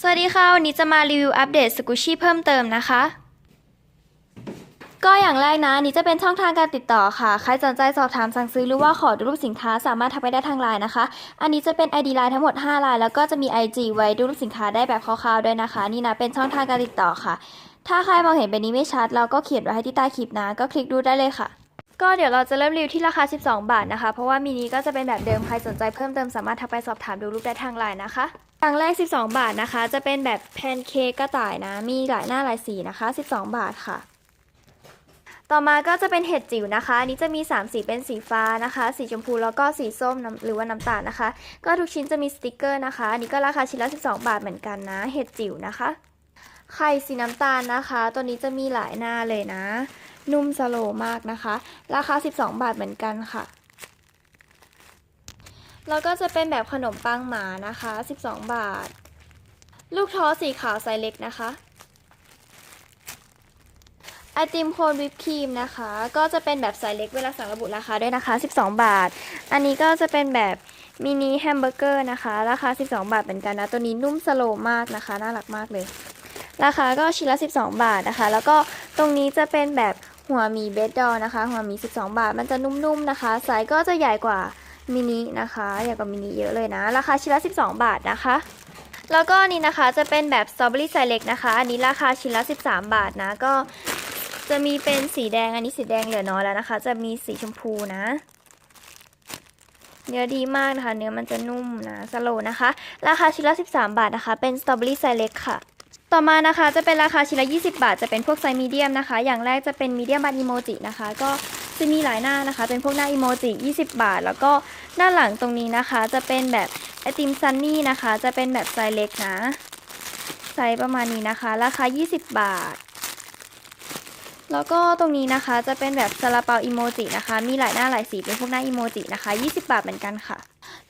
สวัสดีค่ะ วันนี้จะมารีวิวอัปเดตสกุชี่เพิ่มเติมนะคะ ก็อย่างแรกนะนี้จะเป็นช่องทางการติดต่อค่ะ ใครสนใจสอบถามสั่งซื้อหรือว่าขอดูรูปสินค้าสามารถทักไปได้ทางไลน์นะคะ อันนี้จะเป็น ID ไลน์ทั้งหมด5ไลน์แล้วก็จะมี IG ไว้ดูรูปสินค้าได้แบบคร่าวๆด้วยนะคะ นี่นะเป็นช่องทางการติดต่อค่ะ ถ้าใครมองเห็นเป็นนี้ไม่ชัด เราก็เขียนไว้ให้ที่ใต้คลิปนะ ก็คลิกดูได้เลยค่ะ ก็เดี๋ยวเราจะเริ่มรีวิวที่ราคา 12 บาทนะคะ เพราะว่ามินิก็จะเป็นแบบเดิม ใครสนใจเพิ่มเติมสามารถทักไปสอบถามดูรูปได้ทางไลน์นะคะอย่างแรก 12 บาทนะคะ จะเป็นแบบแพนเค้กกระต่ายนะ มีหลายหน้าหลายสีนะคะ 12 บาทค่ะ ต่อมาก็จะเป็นเห็ดจิ๋วนะคะ อันนี้จะมี 3 สีเป็นสีฟ้านะคะ สีชมพูแล้วก็สีส้มหรือว่าน้ำตาลนะคะ ก็ทุกชิ้นจะมีสติกเกอร์นะคะ อันนี้ก็ราคาชิ้นละ 12 บาทเหมือนกันนะ เห็ดจิ๋วนะคะ ไข่สีน้ำตาลนะคะ ตัวนี้จะมีหลายหน้าเลยนะ นุ่มสโลมากนะคะ ราคา 12 บาทเหมือนกันค่ะ แล้วก็จะเป็นแบบขนมปังหมานะคะ 12 บาท ลูกท้อสีขาวไซส์เล็กนะคะไอติมโคนวิปครีมนะคะ ก็จะเป็นแบบไซส์เล็กเวลาสั่งระบุราคาด้วยนะคะ 12 บาท อันนี้ก็จะเป็นแบบมินิแฮมเบอร์เกอร์นะคะ ราคา 12 บาทเหมือนกันนะ ตัวนี้นุ่มสโลมากนะคะ น่ารักมากเลย ราคาก็ชิ้นละ 12 บาทนะคะ แล้วก็ตรงนี้จะเป็นแบบ หัวมีเบดดอนะคะ หัวมี 12 บาท มันจะนุ่มๆนะคะ ไซส์ก็จะใหญ่กว่ามินินะคะ ใหญ่กว่ามินิเยอะเลยนะ ราคาชิ้นละ 12 บาทนะคะ แล้วก็นี่นะคะจะเป็นแบบสตรอเบอรี่ไซเล็กนะคะ อันนี้ราคาชิ้นละ 13 บาทนะ ก็จะมีเป็นสีแดง อันนี้สีแดงเหลือน้อยแล้วนะคะ จะมีสีชมพูนะเนื้อดีมากนะคะ เนื้อมันจะนุ่มนะสโลนะคะ ราคาชิ้นละ 13 บาทนะคะ เป็นสตรอเบอรี่ไซเล็กค่ะ ต่อมานะคะจะเป็นราคาชิ้นละ 20 บาท จะเป็นพวกไซส์มีเดียมนะคะ อย่างแรกจะเป็นมีเดียมบันอีโมจินะคะ ก็จะมีหลายหน้านะคะ เป็นพวกหน้าอีโมจิ20 บาท แล้วก็ด้านหลังตรงนี้นะคะ จะเป็นแบบไอติมซันนี่นะคะ จะเป็นแบบไซส์เล็กนะ ไซส์ประมาณนี้นะคะ ราคา 20 บาท แล้วก็ตรงนี้นะคะจะเป็นแบบซาลาเปาอีโมจินะคะ มีหลายหน้าหลายสีเป็นพวกหน้าอีโมจินะคะ 20 บาทเหมือนกันค่ะ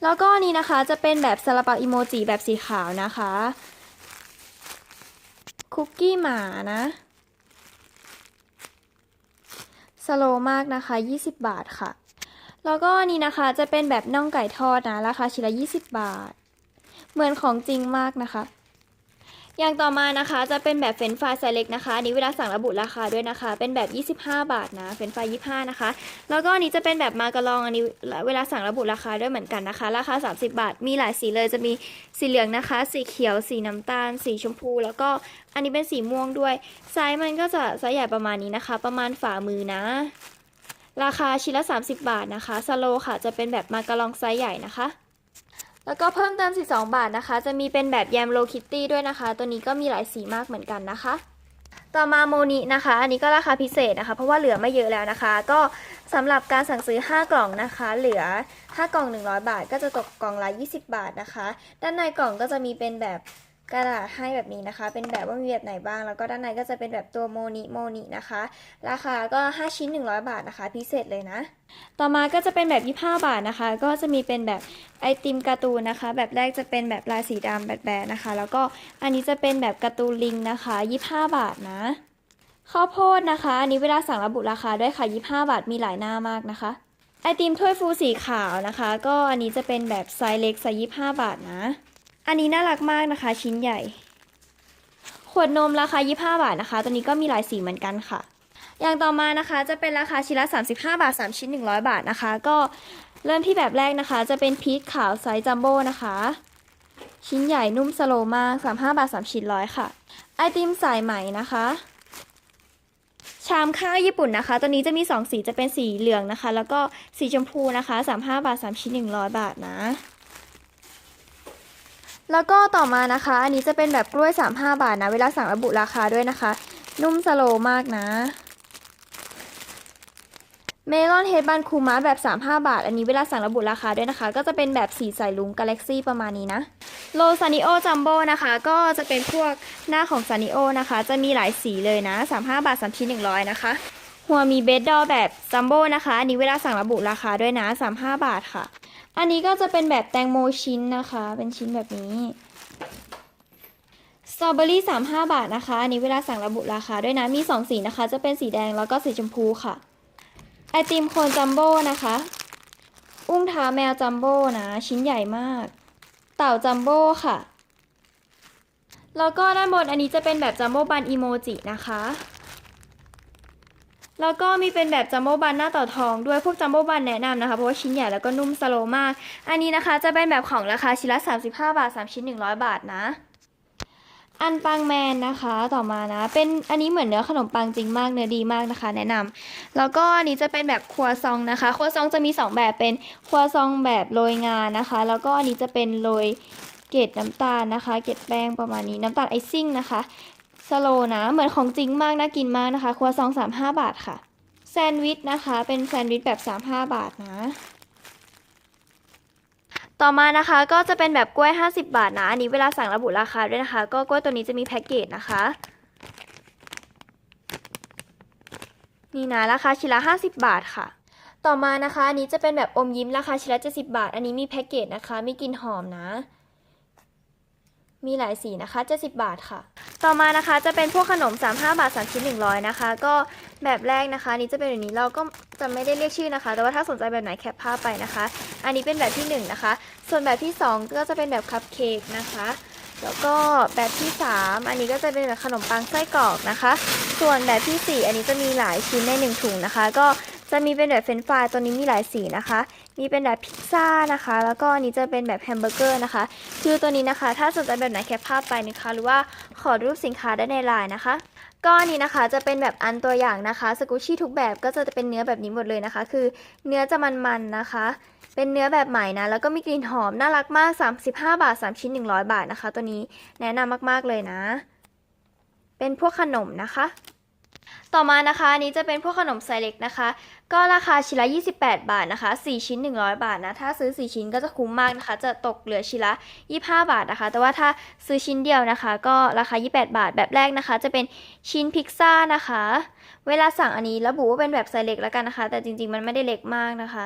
แล้วก็อันนี้นะคะจะเป็นแบบซาลาเปาอีโมจิแบบสีขาวนะคะ คุกกี้หมานะสโลมากนะคะ 20 บาทค่ะ แล้วก็นี่นะคะจะเป็นแบบน่องไก่ทอดนะ ราคาชิ้นละ 20 บาท เหมือนของจริงมากนะคะ อย่างต่อมานะคะจะเป็นแบบเฟรนฟรายไซเล็กนะคะอันนี้เวลาสั่งระบุราคาด้วยนะคะ เป็นแบบ 25 บาทนะเฟรนฟราย25 นะคะ แล้วก็อันนี้จะเป็นแบบมาการองอันนี้เวลาสั่งระบุราคาด้วยเหมือนกันนะคะ ราคา 30 บาท มีหลายสีเลยจะมีสีเหลืองนะคะ สีเขียว สีน้ำตาล สีชมพู แล้วก็อันนี้เป็นสีม่วงด้วยไซส์มันก็จะไซส์ใหญ่ประมาณนี้นะคะ ประมาณฝ่ามือนะ ราคาชิ้นละ 30 บาทนะคะสโลค่ะจะเป็นแบบมาการองไซส์ใหญ่นะคะ แล้วก็เพิ่มเติม 12 บาทนะคะ จะมีเป็นแบบแยมโลคิตตี้ด้วยนะคะ ตัวนี้ก็มีหลายสีมากเหมือนกันนะคะ ต่อมาโมนินะคะ อันนี้ก็ราคาพิเศษนะคะ เพราะว่าเหลือไม่เยอะแล้วนะคะ ก็สำหรับการสั่งซื้อ 5 กล่องนะคะ เหลือ 5 กล่อง 100 บาท ก็จะตกกล่องละ 20 บาทนะคะ ด้านในกล่องก็จะมีเป็นแบบ กระดาษให้แบบนี้นะคะ เป็นแบบว่ามีแบบไหนบ้าง แล้วก็ด้านในก็จะเป็นแบบตัวโมนิโมนินะคะ ราคาก็ 5 ชิ้น 100 บาทนะคะ พิเศษเลยนะ ต่อมาก็จะเป็นแบบ 25 บาทนะคะ ก็จะมีเป็นแบบไอติมการ์ตูนนะคะ แบบแรกจะเป็นแบบลายสีดำแบบแบนนะคะ แล้วก็อันนี้จะเป็นแบบการ์ตูนลิงนะคะ 25 บาทนะข้าวโพดนะคะ อันนี้เวลาสั่งระบุราคาด้วยค่ะ 25 บาท มีหลายหน้ามากนะคะ ไอติมถ้วยฟูสีขาวนะคะ ก็อันนี้จะเป็นแบบไซส์เล็กไซส์25 บาทนะ อันนี้น่ารักมากนะคะ ชิ้นใหญ่ ขวดนมราคา 25 บาทนะคะ ตัวนี้ก็มีหลายสีเหมือนกันค่ะ อย่างต่อมานะคะจะเป็นราคาชิ้นละ 35 บาท 3 ชิ้น 100 บาทนะคะ ก็เริ่มที่แบบแรกนะคะ จะเป็นพีชขาวไซส์จัมโบ้นะคะ ชิ้นใหญ่นุ่มสโลมาก35 บาท 3 ชิ้นร้อยค่ะ ไอติมสายไหมนะคะ ชามข้าวญี่ปุ่นนะคะ ตัวนี้จะมี 2 สีจะเป็นสีเหลืองนะคะ แล้วก็สีชมพูนะคะ 35 บาท 3 ชิ้น 100 บาทนะ แล้วก็ต่อมานะคะ อันนี้จะเป็นแบบกล้วย 35 บาทนะ เวลาสั่งระบุราคาด้วยนะคะ นุ่มสโลมากนะ เมลอนเฮดบันคูมาแบบ 35 บาท อันนี้เวลาสั่งระบุราคาด้วยนะคะ ก็จะเป็นแบบสีใสลุงกาแล็กซี่ประมาณนี้นะโลซานิโอจัมโบ้นะคะ ก็จะเป็นพวกหน้าของซานิโอนะคะ จะมีหลายสีเลยนะ 35 บาท3ชิ้น100 นะคะ หัวมีเบดดอแบบจัมโบ้นะคะอันนี้เวลาสั่งระบุราคาด้วยนะ 35 บาทค่ะ อันนี้ก็จะเป็นแบบแตงโมชิ้นนะคะ เป็นชิ้นแบบนี้สตรอเบอรี่35 บาทนะคะ อันนี้เวลาสั่งระบุราคาด้วยนะ มี 2 สีนะคะ จะเป็นสีแดงแล้วก็สีชมพูค่ะ ไอติมโคนจัมโบ้นะคะ อุ้งเท้าแมวจัมโบ้นะ ชิ้นใหญ่มาก เต่าจัมโบ้ค่ะ แล้วก็ด้านบนอันนี้จะเป็นแบบจัมโบ้บันอีโมจินะคะ แล้วก็มีเป็นแบบจัมโบ้บันหน้าต่อทองด้วยพวกจัมโบ้บันแนะนำนะคะ เพราะว่าชิ้นใหญ่แล้วก็นุ่มสโลมาก อันนี้นะคะจะเป็นแบบของราคาชิ้นละ 35 บาท 3 ชิ้น 100 บาทนะ อันปังแมนนะคะต่อมานะ เป็นอันนี้เหมือนเนื้อขนมปังจริงมากเนื้อดีมากนะคะ แนะนำแล้วก็อันนี้จะเป็นแบบครัวซองนะคะ ครัวซองจะมี 2 แบบเป็นครัวซองแบบโรยงานะคะ แล้วก็อันนี้จะเป็นโรยเกล็ดน้ำตาลนะคะ เกล็ดแป้งประมาณนี้น้ำตาลไอซิ่งนะคะ สโลว์นะ เหมือนของจริงมากน่ากินมากนะคะครัวซอง35บาทค่ะ แซนด์วิชนะคะ เป็นแซนด์วิชแบบ35บาทนะ ต่อมานะคะก็จะเป็นแบบกล้วย 50 บาทนะ อันนี้เวลาสั่งระบุราคาด้วยนะคะ ก็กล้วยตัวนี้จะมีแพ็กเกจนะคะ นี่นะราคาชิ้นละ 50 บาทค่ะ ต่อมานะคะอันนี้จะเป็นแบบอมยิ้มราคาชิ้นละ70 บาท อันนี้มีแพ็กเกจนะคะ มีกลิ่นหอมนะ มีหลายสีนะคะ 70 บาทค่ะ ต่อมานะคะจะเป็นพวกขนม 35 บาท 3 ชิ้น 100 นะคะ ก็แบบแรกนะคะนี้จะเป็นแบบนี้เราก็จะไม่ได้เรียกชื่อนะคะ แต่ว่าถ้าสนใจแบบไหนแคปภาพไปนะคะ อันนี้เป็นแบบที่ 1 นะคะ ส่วนแบบที่ 2 ก็จะเป็นแบบคัพเค้กนะคะ แล้วก็แบบที่ 3 อันนี้ก็จะเป็นแบบขนมปังไส้กรอกนะคะ ส่วนแบบที่ 4 อันนี้จะมีหลายชิ้นใน 1 ถุงนะคะ ก็จะมีเป็นแบบเฟรนฟรายตัวนี้มีหลายสีนะคะ มีเป็นแบบพิซซ่านะคะ แล้วก็อันนี้จะเป็นแบบแฮมเบอร์เกอร์นะคะ คือตัวนี้นะคะ ถ้าสนใจแบบไหนแคปภาพไปนะคะ หรือว่าขอรูปสินค้าได้ในไลน์นะคะก็อันนี้นะคะจะเป็นแบบอันตัวอย่างนะคะสกูชี่ทุกแบบก็จะเป็นเนื้อแบบนี้หมดเลยนะคะ คือเนื้อจะมันๆนะคะ เป็นเนื้อแบบใหม่นะ แล้วก็มีกลิ่นหอมน่ารักมาก 35 บาท 3 ชิ้น 100 บาทนะคะ ตัวนี้แนะนำมากๆเลยนะ เป็นพวกขนมนะคะ ต่อมานะคะอันนี้จะเป็นพวกขนมไซเล็กนะคะ ก็ราคาชิ้นละ 28 บาทนะคะ 4 ชิ้น 100 บาทนะ ถ้าซื้อ 4 ชิ้นก็จะคุ้มมากนะคะ จะตกเหลือชิ้นละ 25 บาทนะคะ แต่ว่าถ้าซื้อชิ้นเดียวนะคะ ก็ราคา 28 บาท แบบแรกนะคะ จะเป็นชิ้นพิซซ่านะคะ เวลาสั่งอันนี้ระบุว่าเป็นแบบไซส์เล็กแล้วกันนะคะ แต่จริงๆ มันไม่ได้เล็กมากนะคะ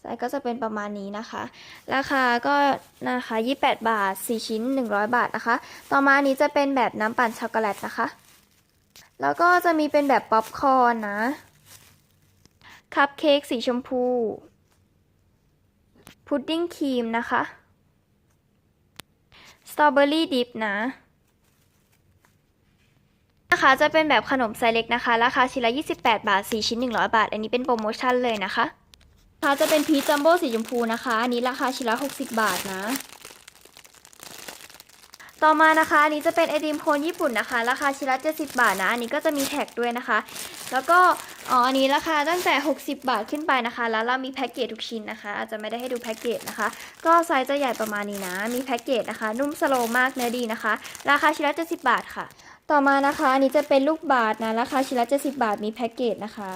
ไซส์ก็จะเป็นประมาณนี้นะคะ ราคาก็นะคะ 28 บาท 4 ชิ้น 100 บาทนะคะ ต่อมาอันนี้จะเป็นแบบน้ำปั่นช็อกโกแลตนะคะ แล้วก็จะมีเป็นแบบป๊อปคอร์นนะ คัพเค้กสีชมพู พุดดิ้งครีมนะคะ สตรอเบอรี่ดิฟนะ นะคะจะเป็นแบบขนมไซเล็กนะคะ ราคาชิ้นละ 28 บาท 4 ชิ้น 100 บาท อันนี้เป็นโปรโมชั่นเลยนะคะค่ะจะเป็นพีชจัมโบ้สีชมพูนะคะ อันนี้ราคาชิ้นละ 60 บาทนะ ต่อมานะคะอันนี้จะเป็นไอติมโคนญี่ปุ่นนะคะ ราคาชิ้นละ70 บาทนะ อันนี้ก็จะมีแท็กด้วยนะคะ แล้วก็อ๋ออันนี้ราคาตั้งแต่ 60 บาทขึ้นไปนะคะ แล้วเรามีแพ็กเกจทุกชิ้นนะคะ อาจจะไม่ได้ให้ดูแพ็กเกจนะคะ ก็ไซส์จะใหญ่ประมาณนี้นะ มีแพ็กเกจนะคะ นุ่มสโลมากเนื้อดีนะคะ ราคาชิ้นละ70 บาทค่ะ ต่อมานะคะอันนี้จะเป็นลูกบาทนะ ราคาชิ้นละ70 บาท มีแพ็กเกจนะคะ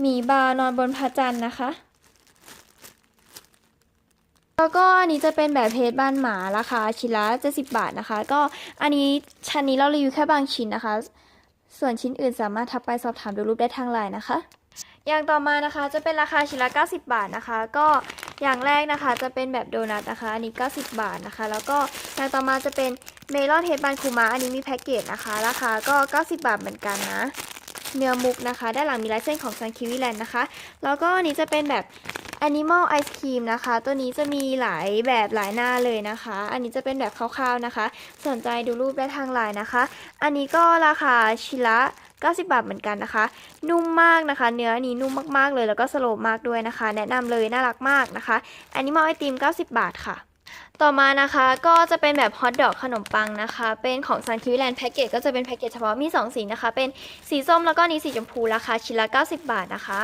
หมีบาร์นอนบนพระจันทร์นะคะ แล้วก็อันนี้จะเป็นแบบเพจบ้านหมาราคาชิ้นละ70บาทนะคะ ก็อันนี้ชั้นนี้เรารีวิวแค่บางชิ้นนะคะ ส่วนชิ้นอื่นสามารถทักไปสอบถามดูรูปได้ทางไลน์นะคะ อย่างต่อมานะคะจะเป็นราคาชิ้นละ90 บาทนะคะ ก็อย่างแรกนะคะจะเป็นแบบโดนัทนะคะอันนี้ 90 บาทนะคะ แล้วก็อย่างต่อมาจะเป็นเมลอนเฮดบันคูมาอันนี้มีแพ็กเกจนะคะ ราคาก็ 90 บาทเหมือนกันนะเนื้อมุกนะคะ ด้านหลังมีลายเส้นของซันคิวิแลนด์นะคะ แล้วก็อันนี้จะเป็นแบบ Animal Ice Cream นะคะ ตัวนี้จะมีหลายแบบหลายหน้าเลยนะคะ อันนี้จะเป็นแบบคร่าวๆนะคะ สนใจดูรูปได้ทางไลน์นะคะ อันนี้ก็ราคาชิ้นละ 90 บาทเหมือนกันนะคะ นุ่มมากนะคะ เนื้อนี้นุ่มมากๆเลยแล้วก็สโลว์มากด้วยนะคะ แนะนำเลยน่ารักมากนะคะ Animal Ice Cream 90 บาทค่ะต่อมานะคะก็จะเป็นแบบฮอทดอกขนมปังนะคะ เป็นของซันคิวแลนด์แพ็กเกจก็จะเป็นแพ็กเกจเฉพาะมี 2 สีนะคะ เป็นสีส้มแล้วก็นี้สีชมพูราคาชิ้นละ 90 บาทนะคะ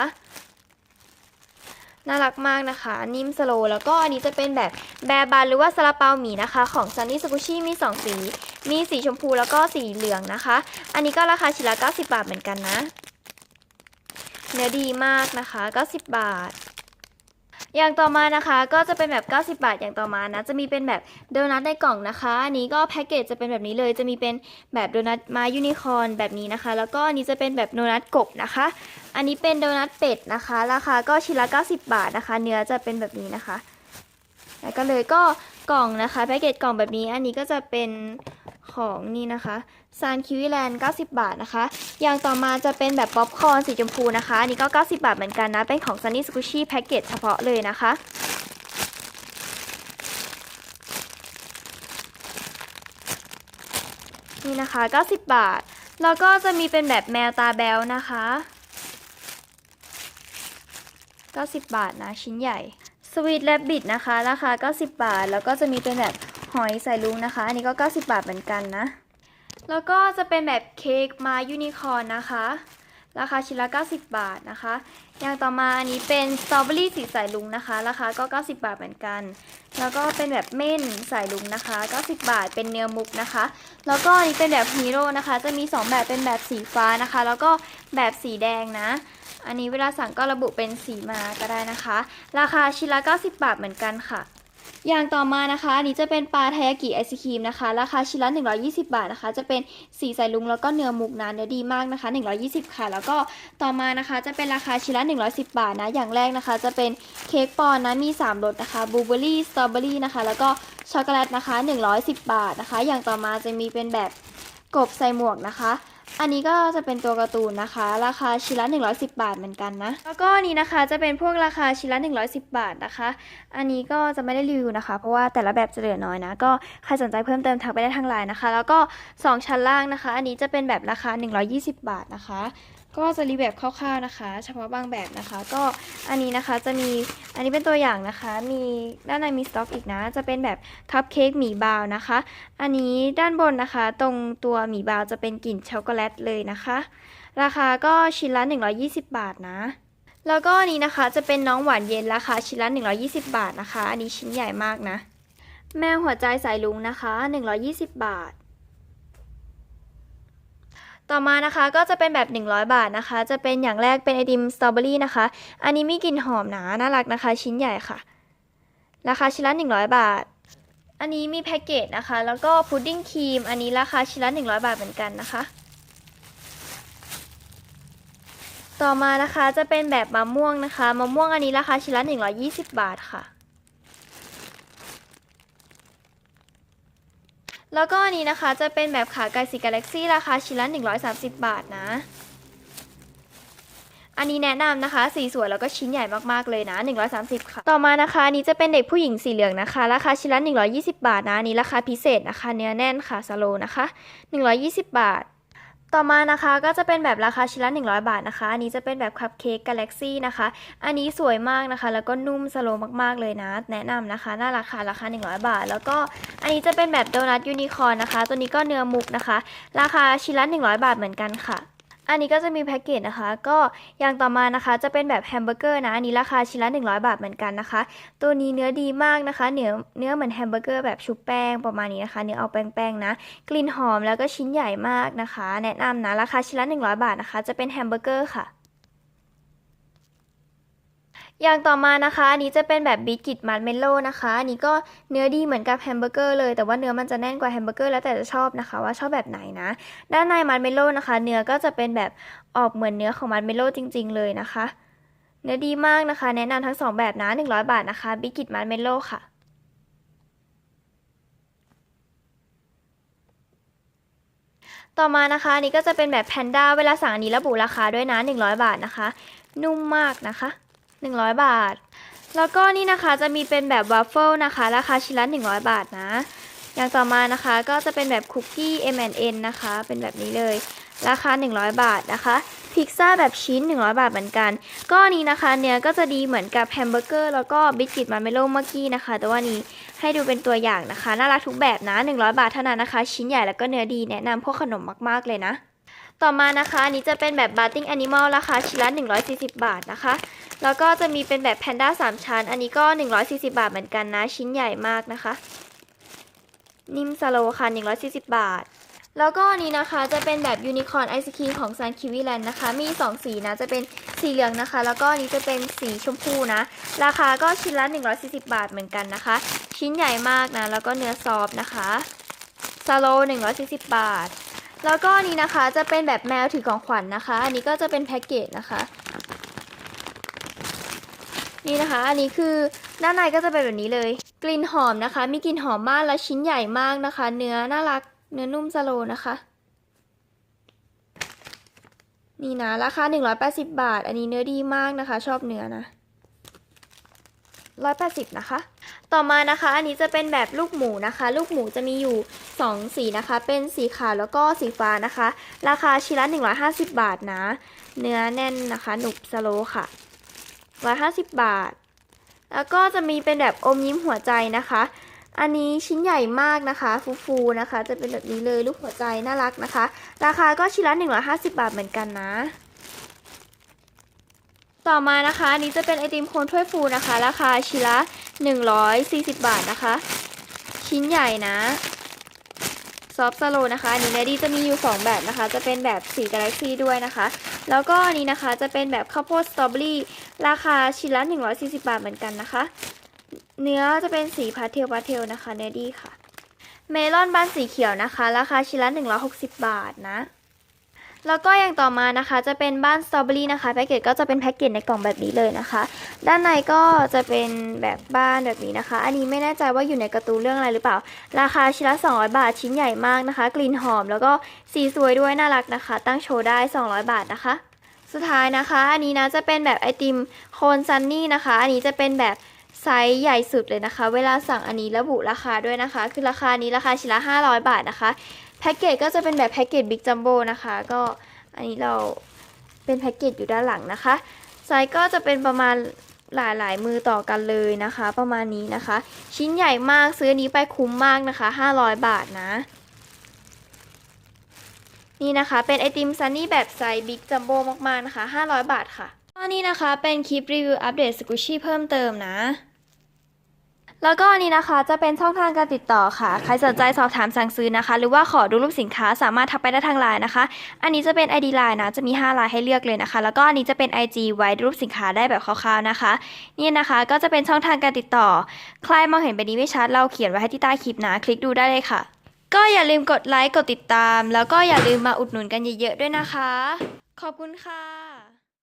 น่ารักมากนะคะ นิ่มสโลแล้วก็อันนี้จะเป็นแบบแบร์บานหรือว่าซาลาเปาหมีนะคะ ของซันนี่สกุชิมี 2 สี มีสีชมพูแล้วก็สีเหลืองนะคะ อันนี้ก็ราคาชิ้นละ90 บาทเหมือนกันนะ เนื้อดีมากนะคะ 90 บาท อย่างต่อมานะคะก็จะเป็นแบบ 90 บาท อย่างต่อมานะ จะมีเป็นแบบโดนัทในกล่องนะคะ อันนี้ก็แพ็กเกจจะเป็นแบบนี้เลย จะมีเป็นแบบโดนัทมายูนิคอร์นแบบนี้นะคะ แล้วก็อันนี้จะเป็นแบบโดนัทกบนะคะ อันนี้เป็นโดนัทเป็ดนะคะ ราคาก็ชิ้นละ 90 บาทนะคะ เนื้อจะเป็นแบบนี้นะคะ แล้วก็เลยก็กล่องนะคะ แพ็กเกจกล่องแบบนี้ อันนี้ก็จะเป็น ของนี่นะคะซานคิวิแลนด์90 บาทนะคะ อย่างต่อมาจะเป็นแบบป๊อปคอร์นสีชมพูนะคะ อันนี้ก็ 90 บาทเหมือนกันนะ เป็นของซันนี่สกูชี่แพ็กเกจเฉพาะเลยนะคะนี่นะคะ 90 บาท แล้วก็จะมีเป็นแบบแมวตาแบลนะคะ 90 บาทนะ ชิ้นใหญ่สวีทแรบบิทนะคะ ราคา 90 บาท แล้วก็จะมีเป็นแบบ หอยใส่ลุงนะคะ อันนี้ก็ 90 บาทเหมือนกันนะ แล้วก็จะเป็นแบบเค้กมายูนิคอร์นนะคะ ราคาชิ้นละ 90 บาทนะคะ อย่างต่อมาอันนี้เป็นสตรอเบอรี่สีสายลุงนะคะ ราคาก็ 90 บาทเหมือนกัน แล้วก็เป็นแบบเม่นสายลุงนะคะ 90 บาท เป็นเนื้อมุกนะคะ แล้วก็อันนี้เป็นแบบฮีโร่นะคะ จะมี 2 แบบเป็นแบบสีฟ้านะคะ แล้วก็แบบสีแดงนะอันนี้เวลาสั่งก็ระบุเป็นสีมาก็ได้นะคะ ราคาชิ้นละ 90 บาทเหมือนกันค่ะ อย่างต่อมานะคะอันนี้จะเป็นปลาไทยากิไอศครีมนะคะราคาชิ้นละ 120 บาทนะคะ จะเป็นสีใสลุงแล้วก็เนื้อมุกนะเนื้อดีมากนะคะ 120 ค่ะ แล้วก็ต่อมานะคะจะเป็นราคาชิ้นละ 110 บาทนะ อย่างแรกนะคะ จะเป็นเค้กปอนนะมี 3รสนะคะบลูเบอร์รี่สตรอเบอรี่นะคะ แล้วก็ช็อกโกแลตนะคะ 110 บาทนะคะ อย่างต่อมาจะมีเป็นแบบกบใส่หมวกนะคะ อันนี้ก็จะเป็นตัวการ์ตูนนะคะ ราคาชิ้นละ110 บาทเหมือนกันนะ แล้วก็นนี้นะคะจะเป็นพวกราคาชิ้นละ110 บาทนะคะ อันนี้ก็จะไม่ได้รีวิวนะคะ เพราะว่าแต่ละแบบจะเหลือน้อยนะ ก็ใครสนใจเพิ่มเติมทักไปได้ทางไลน์นะคะ แล้วก็ 2 ชั้นล่างนะคะ อันนี้จะเป็นแบบราคา 120 บาทนะคะ ก็จะรีวิวแบบคร่าวๆนะคะ เฉพาะบางแบบนะคะ ก็อันนี้นะคะจะมีอันนี้เป็นตัวอย่างนะคะ มีด้านในมีสต็อกอีกนะ จะเป็นแบบคัพเค้กหมีบาวนะคะ อันนี้ด้านบนนะคะ ตรงตัวหมีบาวจะเป็นกลิ่นช็อกโกแลตเลยนะคะ ราคาก็ชิ้นละ 120 บาทนะแล้วก็อันนี้นะคะจะเป็นน้องหวานเย็นราคาชิ้นละ 120 บาทนะคะ อันนี้ชิ้นใหญ่มากนะ แมวหัวใจสายลุงนะคะ 120 บาท ต่อมานะคะก็จะเป็นแบบ 100 บาทนะคะ จะเป็นอย่างแรกเป็นไอติมสตรอเบอรี่นะคะ อันนี้มีกลิ่นหอมหนาน่ารักนะคะ ชิ้นใหญ่ค่ะ ราคาชิ้นละ 100 บาท อันนี้มีแพ็กเกจนะคะ แล้วก็พุดดิ้งครีม อันนี้ราคาชิ้นละ 100 บาทเหมือนกันนะคะ ต่อมานะคะจะเป็นแบบมะม่วงนะคะ มะม่วงอันนี้ราคาชิ้นละ 120 บาทค่ะ แล้วก็อันนี้นะคะจะเป็นแบบขาไก่สีกาแล็กซี่ราคาชิ้นละ 130 บาทนะ อันนี้แนะนำนะคะ สีสวยแล้วก็ชิ้นใหญ่มากๆเลยนะ 130 ค่ะ ต่อมานะคะอันนี้จะเป็นเด็กผู้หญิงสีเหลืองนะคะ ราคาชิ้นละ 120 บาทนะอันนี้ราคาพิเศษนะคะ เนื้อแน่นค่ะสโลนะคะ 120 บาท ต่อมานะคะก็จะเป็นแบบราคาชิ้นละ 100 บาทนะคะ อันนี้จะเป็นแบบคัพเค้กกาแล็กซี่นะคะ อันนี้สวยมากนะคะ แล้วก็นุ่มสโลมากๆเลยนะ แนะนำนะคะ น่าราคาราคา 100 บาท แล้วก็อันนี้จะเป็นแบบโดนัทยูนิคอร์นนะคะ ตัวนี้ก็เนื้อมุกนะคะ ราคาชิ้นละ 100 บาทเหมือนกันค่ะ อันนี้ก็จะมีแพ็กเกจนะคะ ก็อย่างต่อมานะคะ จะเป็นแบบแฮมเบอร์เกอร์นะ อันนี้ราคาชิ้นละ 100 บาทเหมือนกันนะคะ ตัวนี้เนื้อดีมากนะคะ เนื้อเนื้อเหมือนแฮมเบอร์เกอร์แบบชุบแป้งประมาณนี้นะคะ เนื้อเอาแป้งๆนะ กลิ่นหอมแล้วก็ชิ้นใหญ่มากนะคะ แนะนำนะ ราคาชิ้นละ 100 บาทนะคะ จะเป็นแฮมเบอร์เกอร์ค่ะ อย่างต่อมานะคะอันนี้จะเป็นแบบบิสกิตมัดเมลโล่นะคะอันนี้ก็เนื้อดีเหมือนกับแฮมเบอร์เกอร์เลย แต่ว่าเนื้อมันจะแน่นกว่าแฮมเบอร์เกอร์แล้วแต่จะชอบนะคะ ว่าชอบแบบไหนนะ ด้านในมัดเมลโล่นะคะ เนื้อก็จะเป็นแบบออกเหมือนเนื้อของมัดเมลโล่จริง ๆ เลยนะคะ เนื้อดีมากนะคะ แนะนำทั้งสองแบบนะ 100 บาทนะคะบิสกิตมัดเมลโล่ค่ะต่อมานะคะอันนี้ก็จะเป็นแบบแพนด้าเวลาสั่งอันนี้ระบุราคาด้วยนะ 100 บาทนะคะ นุ่มมากนะคะ 100 บาท แล้วก็นี่นะคะจะมีเป็นแบบวัฟเฟิลนะคะ ราคาชิ้นละ100 บาทนะ อย่างต่อมานะคะก็จะเป็นแบบคุกกี้ M&N นะคะ เป็นแบบนี้เลย ราคา 100 บาทนะคะพิซซ่าแบบชิ้น 100 บาทเหมือนกัน ก็อันนี้นะคะเนื้อก็จะดีเหมือนกับแฮมเบอร์เกอร์แล้วก็บิสกิตมาร์เมโล่เมื่อกี้นะคะ แต่ว่านี้ให้ดูเป็นตัวอย่างนะคะ น่ารักทุกแบบนะ 100 บาทเท่านั้นนะคะ ชิ้นใหญ่แล้วก็เนื้อดีแนะนำพวกขนมมากๆเลยนะ ต่อมานะคะอันนี้จะเป็นแบบบาร์ติ้งแอนิมอลราคาชิ้นละ140 บาทนะคะ แล้วก็จะมีเป็นแบบแพนด้า3 ชั้น อันนี้ก็ 140 บาทเหมือนกันนะ ชิ้นใหญ่มากนะคะ นิ่มสโลค่ะ 140 บาท แล้วก็อันนี้นะคะจะเป็นแบบยูนิคอร์นไอศครีมของซันคิวิแลนด์นะคะ มี 2 สีนะ จะเป็นสีเหลืองนะคะ แล้วก็อันนี้จะเป็นสีชมพูนะ ราคาก็ชิ้นละ 140 บาทเหมือนกันนะคะ ชิ้นใหญ่มากนะ แล้วก็เนื้อซอฟนะคะสโล140 บาท แล้วก็อันนี้นะคะจะเป็นแบบแมวถือของขวัญนะคะ อันนี้ก็จะเป็นแพ็กเกจนะคะ นี่นะคะ อันนี้คือด้านในก็จะเป็นแบบนี้เลย กลิ่นหอมนะคะ มีกลิ่นหอมมากและชิ้นใหญ่มากนะคะ เนื้อน่ารัก เนื้อนุ่มสโลนะคะ นี่นะ ราคา 180 บาท อันนี้เนื้อดีมากนะคะ ชอบเนื้อนะ180นะคะ ต่อมานะคะ อันนี้จะเป็นแบบลูกหมูนะคะ ลูกหมูจะมีอยู่ 2 สีนะคะ เป็นสีขาวแล้วก็สีฟ้านะคะ ราคาชิ้นละ150 บาทนะ เนื้อแน่นนะคะ หนุบสโลค่ะ 150 บาท แล้วก็จะมีเป็นแบบอมยิ้มหัวใจนะคะ อันนี้ชิ้นใหญ่มากนะคะฟูๆนะคะ จะเป็นแบบนี้เลยรูปหัวใจน่ารักนะคะ ราคาก็ชิ้นละ150 บาทเหมือนกันนะ ต่อมานะคะอันนี้จะเป็นไอติมโคนถ้วยฟูนะคะ ราคาชิ้นละ 140 บาทนะคะ ชิ้นใหญ่นะซอฟต์สโลนะคะอันนี้เนดี้จะมีอยู่ 2 แบบนะคะ จะเป็นแบบสีกาแล็กซี่ด้วยนะคะ แล้วก็อันนี้นะคะจะเป็นแบบข้าวโพดสตรอเบอรี่ ราคาชิ้นละ 140 บาทเหมือนกันนะคะ เนื้อจะเป็นสีพาเทลพาเทลนะคะ เนดี้ค่ะ เมลอนบานสีเขียวนะคะ ราคาชิ้นละ 160 บาทนะ แล้วก็อย่างต่อมานะคะ จะเป็นบ้านสตรอเบอรี่นะคะ แพ็กเกจก็จะเป็นแพ็กเกจในกล่องแบบนี้เลยนะคะ ด้านในก็จะเป็นแบบบ้านแบบนี้นะคะ อันนี้ไม่แน่ใจว่าอยู่ในกร์ตูนเรื่องอะไรหรือเปล่า ราคาชิ้นละ200 บาท ชิ้นใหญ่มากนะคะ กลิ่นหอม แล้วก็สีสวยด้วยน่ารักนะคะ ตั้งโชว์ได้ 200 บาทนะคะ สุดท้ายนะคะ อันนี้นะจะเป็นแบบไอติมโคนซันนี่นะคะ อันนี้จะเป็นแบบไซส์ใหญ่สุดเลยนะคะ เวลาสั่งอันนี้ระบุราคาด้วยนะคะ คือราคานี้ราคาชิ้นละ 500 บาทนะคะ แพ็กเกจก็จะเป็นแบบแพ็กเกจบิ๊กจัมโบ้นะคะ ก็อันนี้เราเป็นแพ็กเกจอยู่ด้านหลังนะคะ ไซส์ก็จะเป็นประมาณหลายๆมือต่อกันเลยนะคะ ประมาณนี้นะคะ ชิ้นใหญ่มากซื้อนนี้ไปคุ้มมากนะคะ 500 บาทนะ นี่นะคะเป็นไอติมซันนี่แบบไซส์บิ๊กจัมโบ้มากๆนะคะ 500 บาทค่ะอันนี้นะคะเป็นคลิปรีวิวอัปเดตสกุชี่เพิ่มเติมนะ แล้วก็อันนี้นะคะจะเป็นช่องทางการติดต่อค่ะ ใครสนใจสอบถามสั่งซื้อนะคะ หรือว่าขอดูรูปสินค้าสามารถทักไปได้ทางไลน์นะคะ อันนี้จะเป็น ID ไลน์นะ จะมี5ไลน์ให้เลือกเลยนะคะ แล้วก็อันนี้จะเป็น IG ไว้รูปสินค้าได้แบบคร่าวๆนะคะ นี่นะคะก็จะเป็นช่องทางการติดต่อ ใครมองเห็นแบบนี้ไม่ชัดเราเขียนไว้ให้ที่ใต้คลิปนะ คลิกดูได้เลยค่ะ ก็อย่าลืมกดไลค์ กดติดตาม แล้วก็อย่าลืมมาอุดหนุนกันเยอะๆด้วยนะคะ ขอบคุณค่ะ